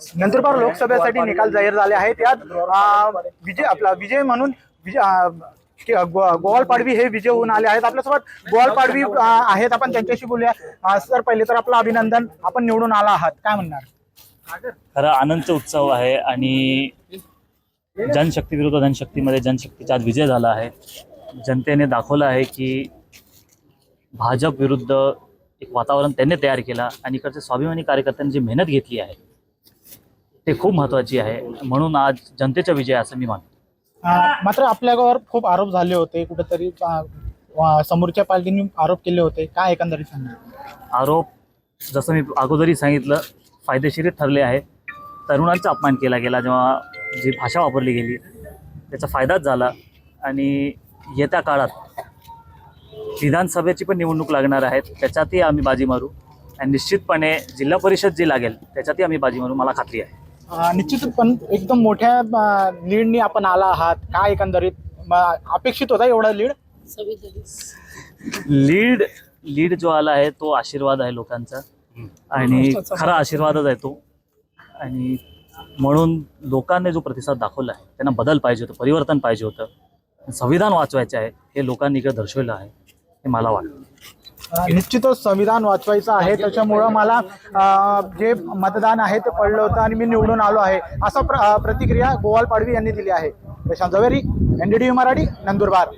नंदुरबार लोकसभेसाठी निकाल जाहीर झाले आहेत. यात विजय आपला विजय म्हणून विजय गोवाल पाडवी हे विजय होऊन आले आहेत. आपल्यासोबत गोवाल पाडवी आहेत. आपण त्यांच्याशी बोलूया. सर पहिले तर आपलं अभिनंदन. आपण निवडून आला आहात. काय म्हणणार? खरा आनंदचा उत्सव आहे आणि जनशक्ती विरुद्ध जनशक्तीमध्ये जनशक्तीचा आज विजय झाला आहे. जनतेने दाखवलं आहे की भाजप विरुद्ध एक वातावरण त्यांनी तयार केला आणि इकडचे स्वाभिमानी कार्यकर्त्यांनी जी मेहनत घेतली आहे ते खूप महत्त्वाची आहे. म्हणून आज जनतेचा विजय असं मी मानतो. मात्र आपल्यावर खूप आरोप झाले होते. कुठेतरी समोरच्या पार्टीने आरोप केले होते. काय एकंदरीत सांगणार? आरोप जसं मी अगोदरही सांगितलं फायदेशीर ठरले आहे तरुणांचा अपमान केला गेला जेव्हा जी भाषा वापरली गेली त्याचा फायदाच झाला. आणि येत्या काळात विधानसभेची पण निवडणूक लागणार आहेत. त्याच्यातही आम्ही बाजी मारू. आणि निश्चितपणे जिल्हा परिषद जी लागेल त्याच्यातही आम्ही बाजी मारू. मला खात्री आहे. निश्चित पण एकदम मोठ्या लीडनी आपण आला आहात. काय एकंदरीत म, अपेक्षित होता एवढा लीड लीड लीड जो आला आहे तो आशीर्वाद आहे लोकांचा. आणि खरा आशीर्वादच आहे तो. आणि म्हणून लोकांनी जो प्रतिसाद दाखवला आहे त्यांना बदल पाहिजे होतं परिवर्तन पाहिजे होतं. संविधान वाचवायचे आहे हे लोकांनी इकडे दर्शवलं आहे हे मला वाटतं. निश्चितच संविधान वाचवायचं आहे. त्याच्यामुळं मला जे मतदान आहे ते पडलं होतं आणि मी निवडून आलो आहे. असा प्र प्रतिक्रिया गोवाल पाडवी यांनी दिली आहे. प्रशांत जवेरी एनडीडी मराठी नंदुरबार.